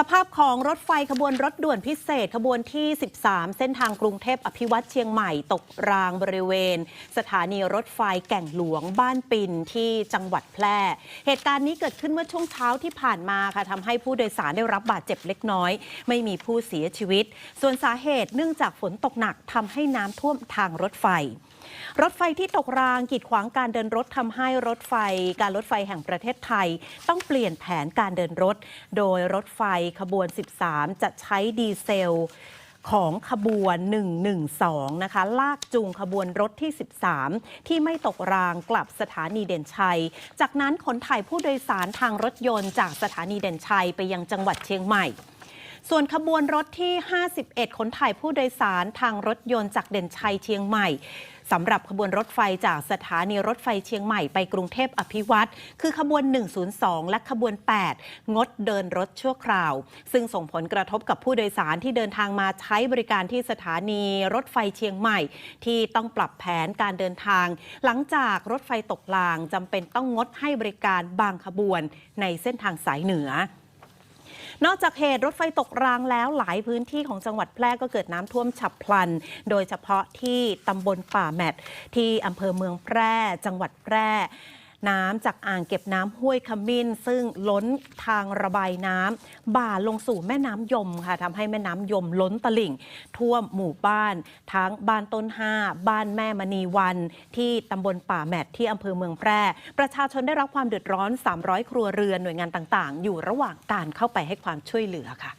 สภาพของรถไฟขบวนรถด่วนพิเศษขบวนที่ 13 เส้นทางกรุงเทพอภิวัตเชียงใหม่ตกรางบริเวณ สถานีรถไฟแก่งหลวงบ้านปินที่จังหวัดแพร่ เหตุการณ์นี้เกิดขึ้นเมื่อช่วงเช้าที่ผ่านมาค่ะทำให้ผู้โดยสารได้รับบาดเจ็บเล็กน้อย ไม่มีผู้เสียชีวิต ส่วนสาเหตุเนื่องจากฝนตกหนักทำให้น้ำท่วมทางรถไฟ รถไฟที่ตกรางกีดขวางการเดินรถทำให้รถไฟ การรถไฟแห่งประเทศไทย ต้องเปลี่ยนแผนการเดินรถ โดยรถไฟขบวน 13 จะใช้ดีเซลของขบวน 112 นะคะ ลากจูงขบวนรถที่ 13 ที่ไม่ตกรางกลับสถานีเด่นชัย จากนั้นขนถ่ายผู้โดยสารทางรถยนต์จากสถานีเด่นชัยไปยังจังหวัดเชียงใหม่ ส่วนขบวนรถที่ 51 ขนถ่ายผู้โดยสารทางรถยนต์จากเด่นชัยเชียงใหม่สำหรับขบวนรถไฟจากสถานีรถไฟเชียงใหม่ไปกรุงเทพอภิวัตรคือขบวน 102 และขบวน 8 งดเดินรถชั่วคราว ซึ่งส่งผลกระทบกับผู้โดยสารที่เดินทางมาใช้บริการที่สถานีรถไฟเชียงใหม่ ที่ต้องปรับแผนการเดินทาง หลังจากรถไฟตกรางจำเป็นต้องงดให้บริการบางขบวนในเส้นทางสายเหนือ นอกจากเหตุรถไฟตกรางแล้วหลายพื้นที่ของจังหวัดแพร่ก็เกิดน้ำท่วมฉับพลัน โดยเฉพาะที่ตำบลป่าแมทที่อำเภอเมืองแพร่ จังหวัดแพร่ น้ำจากอ่างเก็บน้ำห้วยขมิ้น ซึ่งล้นทางระบายน้ำบ่าลงสู่แม่น้ำยมค่ะทำให้แม่น้ำยมล้นตลิ่ง ท่วมหมู่บ้าน ทั้งบ้านต้นห้าบ้านแม่มณีวัน ที่ตำบลป่าแมทที่อำเภอเมืองแพร่ ประชาชนได้รับความเดือดร้อน 300 ครัวเรือนหน่วยงานต่าง ๆ อยู่ระหว่างการเข้าไปให้ความช่วยเหลือค่ะ